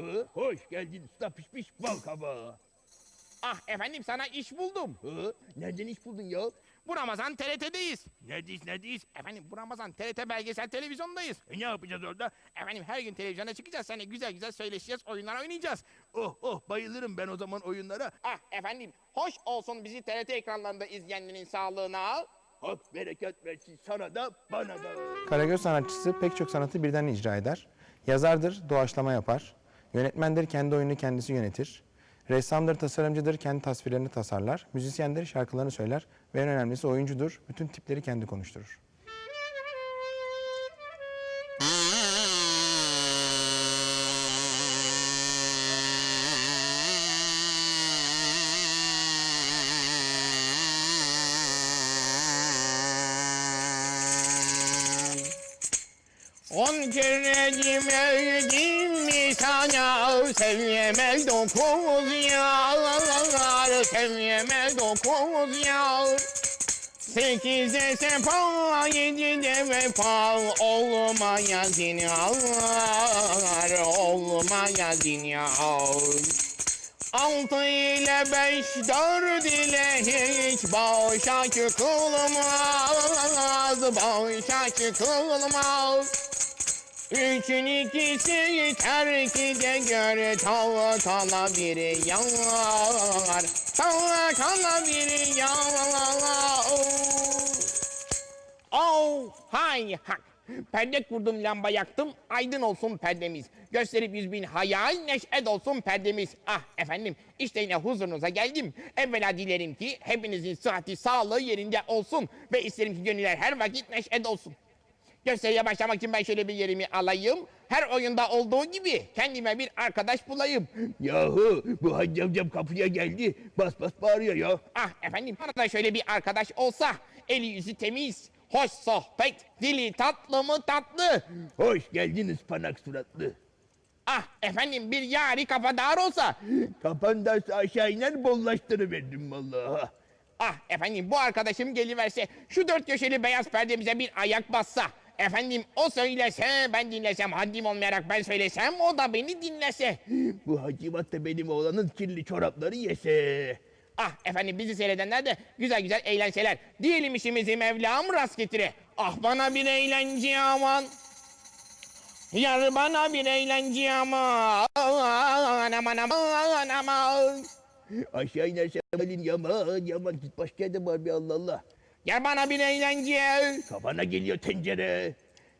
Hı, hoş geldin usta pişmiş bal kabağı. Ah efendim sana iş buldum. Hı, nereden iş buldun ya? Bu Ramazan TRT'deyiz. Neredeyiz neredeyiz? Efendim bu Ramazan TRT belgesel televizyondayız. E, ne yapacağız orada? Efendim her gün televizyona çıkacağız. Seninle güzel güzel söyleşeceğiz, oyunlar oynayacağız. Oh oh bayılırım ben o zaman oyunlara. Ah efendim hoş olsun bizi TRT ekranlarında izleyenlerin sağlığına. Hak bereket versin sana da bana da. Karagöz sanatçısı pek çok sanatı birden icra eder. Yazardır, doğaçlama yapar. Yönetmendir, kendi oyununu kendisi yönetir. Ressamdır, tasarımcıdır, kendi tasvirlerini tasarlar. Müzisyendir, şarkılarını söyler. Ve en önemlisi oyuncudur, bütün tipleri kendi konuşturur. On kere demedim mi sana? Sevmeme dokuz yar sevmeme dokuz yar Sekizde sefa yedide vefa. Olmaya zinyar olmaya zinyar Altı ile beş dört ile hiç başa çıkılmaz Başa çıkılmaz. Üçün ikisi terkide göre tava tala bir yar Tava tala bir yar. Oh hay hak Perde kurdum lamba yaktım. Aydın olsun perdemiz Gösterip yüz bin hayal neşet olsun perdemiz Ah efendim işte yine huzurunuza geldim Evvela dilerim ki hepinizin sıhhati sağlığı yerinde olsun Ve isterim ki gönüller her vakit neşet olsun Gösteriye başlamak için ben şöyle bir yerimi alayım. Her oyunda olduğu gibi kendime bir arkadaş bulayım. Yahu bu hacı amcam kapıya geldi. Bas bas bağırıyor ya. Ah efendim bana da şöyle bir arkadaş olsa. Eli yüzü temiz, hoş sohbet, dili tatlı mı tatlı. Hoş geldin ıspanak suratlı. Ah efendim bir yari kafadar olsa. Kapandarsa aşağı iner bollaştırıverdim vallahi. Ah efendim bu arkadaşım geliverse şu dört köşeli beyaz perdemize bir ayak bassa. Efendim o söylese ben dinlesem haddim olmayarak ben söylesem o da beni dinlese. Bu hacivat da benim oğlanın kirli çorapları yese. Ah efendim bizi seyredenler de güzel güzel eğlenseler. Diyelim işimizi Mevlam rast getire. Ah bana bir eğlence aman. Yar bana bir eğlence aman. Aman aman aman. Aşağı inerse halin yaman yaman. Git başka yerde var bir Allah Allah. Yar bana bir eğlence. Kafana geliyor tencere.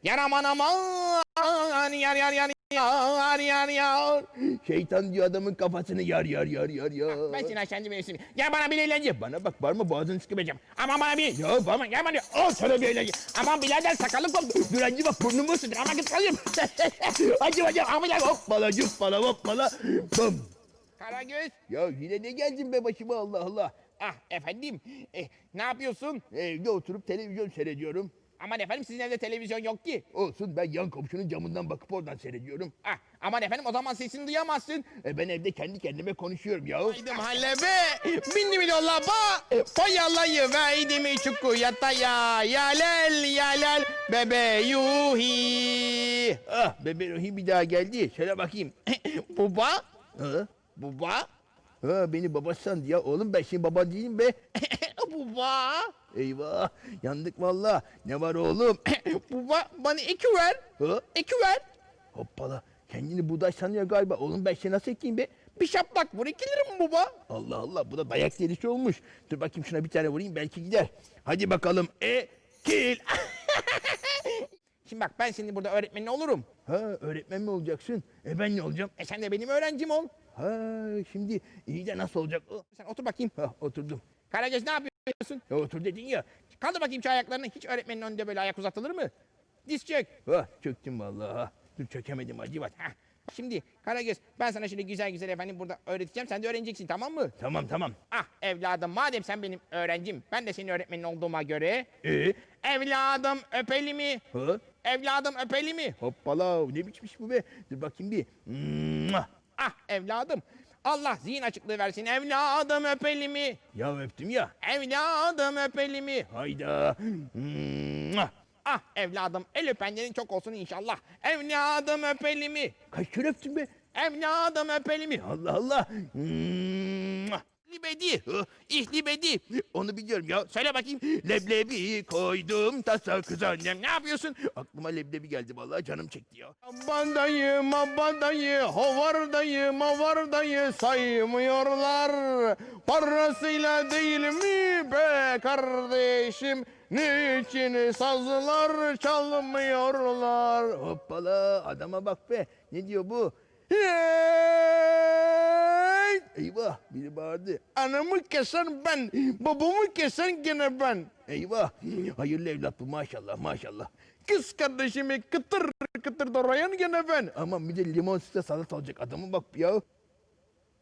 Yar aman aman. Yar yar yar yar yar yar. Şeytan diyor adamın kafasını yar yar yar yar yar. Ben seni aşağı benim Yar bana bir eğlence. Bana bak var mı boğazını sıkıvereceğim. Aman bana bir. Ya bana Yar bana. al sana bir eğlence. Aman birader sakalı koptu. Dur hacı bak burnumu ısıtır ama git kalayım. hacı hacı Aman hoppala cuppala hoppala. Bum. Karagöz. Ya yine ne geldin be başıma Allah Allah. Ah efendim. Eh, ne yapıyorsun? Evde oturup televizyon seyrediyorum. Aman efendim sizin evde televizyon yok ki. Olsun ben yan komşunun camından bakıp oradan seyrediyorum. Ah aman efendim o zaman sesini duyamazsın. E ben evde kendi kendime konuşuyorum ya. Haydi mahallebe, bindi mi dolaba, payalayı verdi mi çuku yataya, yalel yalel bebe yuhi. Ah bebe Rahim bir daha geldi. Söyle bakayım. Baba, Ha? baba, Ha beni baba sandı ya. Oğlum ben senin baban değilim be. baba, Eyvah yandık valla. Ne var oğlum? baba bana iki ver, ha? iki ver. Hoppala. Kendini buğday sanıyor galiba. Oğlum ben seni nasıl ekeyim be? Bir şaplak vur iki lira mı baba? Allah Allah bu da dayak delisi olmuş. Dur bakayım şuna bir tane vurayım belki gider. Hadi bakalım. E kil. Şimdi bak ben senin burada öğretmenin olurum. ha öğretmen mi olacaksın? E ben ne olacağım? E sen de benim öğrencim ol. Ha şimdi iyi de nasıl olacak? Sen otur bakayım. Ha oturdum. Karagöz ne yapıyorsun? Ya otur dedin ya. Kaldır bakayım şu ayaklarını. Hiç öğretmenin önünde böyle ayak uzatılır mı? Diz çök. Ha çöktüm vallahi. ha. Dur çökemedim hacı bak. Heh. Şimdi Karagöz ben sana şimdi güzel güzel efendim burada öğreteceğim. Sen de öğreneceksin tamam mı? Tamam tamam. Ah evladım madem sen benim öğrencim. Ben de senin öğretmenin olduğuma göre. E Evladım öpeli mi? ha Evladım öpeli mi? hoppala ne biçmiş bu be? Dur bakayım bir. Ah evladım. Allah zihin açıklığı versin. Evladım öpeli mi? Ya öptüm ya. Evladım öpeli mi? Hayda. Ah evladım el öpenlerin çok olsun inşallah. Evladım öpeli mi? Kaç kere öptün be? Evladım öpelim. Allah Allah. Mua. Libedi. Hı, İhlibedi. Onu biliyorum ya. Söyle bakayım. Leblebi koydum tasa kız annem. Ne yapıyorsun? Aklıma leblebi geldi vallahi canım çekti ya. Aman dayı, aman dayı, hovar dayı, mavar dayı saymıyorlar. Parasıyla değil mi be kardeşim? Niçin sazlar çalmıyorlar? Hoppala adama bak be. Ne diyor bu? Hey! Eyvah biri bağırdı. Anamı kesen ben, babamı kesen gene ben. Eyvah. Hayırlı evlat bu maşallah maşallah. Kız kardeşimi kıtır kıtır doğrayan gene ben. Aman bir de limon sütle salat alacak adamı bak ya.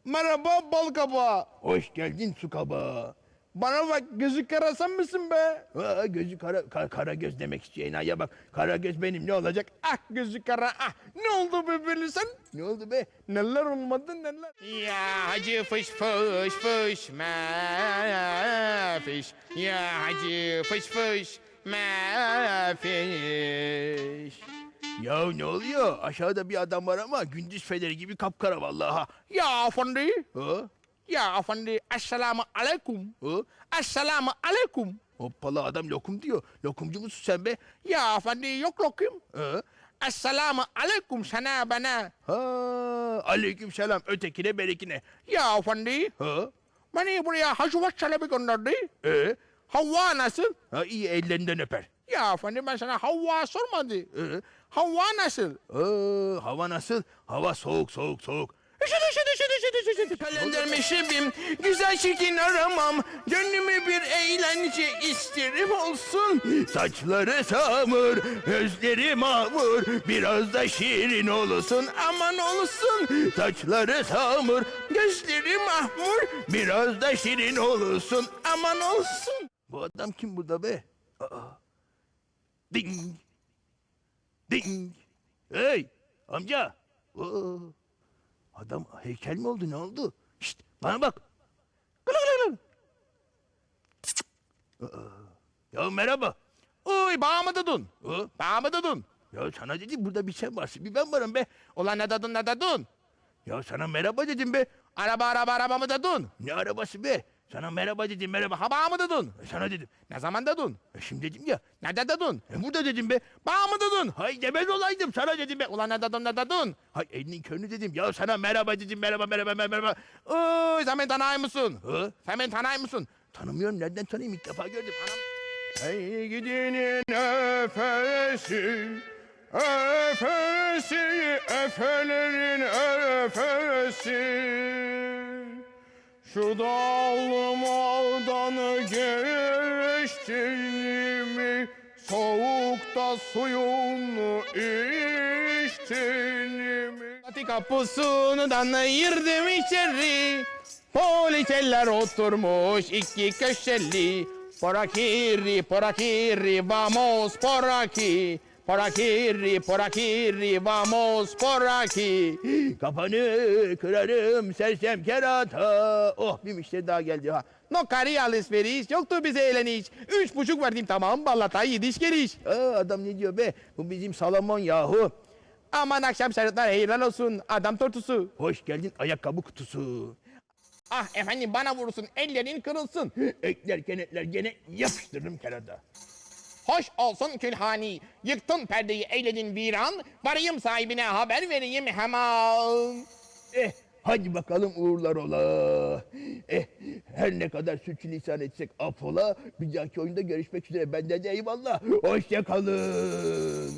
Merhaba bal kabağı. Hoş geldin su kabağı. Bana bak gözü kara sen misin be? Aa, gözü kara, kara, kara göz demek istiyor enayiye bak. Kara göz benim ne olacak? Ah gözü kara ah. Ne oldu be böyle sen? Ne oldu be? Neler olmadı neler. Ya hacı fış fış fış mefiş. Ya hacı fış fış mefiş. Ya ne oluyor? Aşağıda bir adam var ama gündüz feneri gibi kapkara vallahi. Ya efendi. Ha? Ya efendi. Esselamu aleyküm. Ha? Esselamu aleyküm. Hoppala adam lokum diyor. Lokumcu musun sen be? Ya efendi yok lokum. Ha? Esselamu aleyküm sana bana. Ha, aleyküm selam ötekine berikine. Ya efendi. Ha? Beni buraya Hacivat Çelebi gönderdi. E? Havva nasıl? Ha iyi ellerinden öper. Ya efendim ben sana Havva sormadı. E? Havva nasıl? Aa, hava nasıl? Hava soğuk soğuk soğuk. Üşüdü üşüdü üşüdü üşüdü üşüdü. Kalender meşrebim, güzel çirkin aramam. Gönlüme bir eğlence isterim olsun. Saçları samur, gözleri mamur, biraz da şirin olsun. Aman olsun, Saçları samur, gözleri mahmur. biraz da şirin olsun. Aman olsun. Bu adam kim burada be? Aa. Ding. Ding. Hey amca. Oo. Adam heykel mi oldu ne oldu? Şşt bana bak. Ya merhaba. Uy bağ mı dedin? Ha? Bağ mı dedin? Ya sana dedim burada bir sen varsın bir ben varım be. Ulan ne dedin ne dedin? Ya sana merhaba dedim be. Araba araba araba mı dedin? Ne arabası be? Sana merhaba dedim merhaba. Ha bağ mı dedin? E, Sana dedim. Ne zaman dedin? E, şimdi dedim ya. Ne de dedin? E, burada dedim be. Bağ mı dedin? Hay demez olaydım sana dedim be. Ulan ne dedin ne dedin? Hay elinin körünü dedim. Ya sana merhaba dedim merhaba merhaba merhaba. Uy sen beni tanıyor musun? Ha? Sen beni tanıyor musun? Tanımıyorum nereden tanıyayım ilk defa gördüm. Anam. Hey gidinin efesi, efesi, efelerin efesi. Şu dağlı maldanı geçtin mi, soğukta suyunu içtin mi? Ati kapısından girdim içeri, Poliçeller oturmuş iki köşeli. Porakiri, porakiri, vamos poraki. Porakiri, porakiri, vamos poraki. Kafanı kırarım sersem kerata. Oh bir müşteri daha geldi ha. No kari alışveriş, yoktu bize eğleniş. Üç buçuk verdim tamam, ballata yediş geliş. Aa, adam ne diyor be? Bu bizim Salomon yahu. Aman akşam şartlar helal olsun, adam tortusu. Hoş geldin ayakkabı kutusu. Ah efendim bana vurursun, ellerin kırılsın. Ekler kenetler gene yapıştırırım kerata. Hoş olsun külhani. Yıktın perdeyi eyledin viran. Varayım sahibine haber vereyim hemen. Eh hadi bakalım uğurlar ola. Eh her ne kadar sürçülisan etsek affola. Bir dahaki oyunda görüşmek üzere. Benden de eyvallah. Hoşça kalın.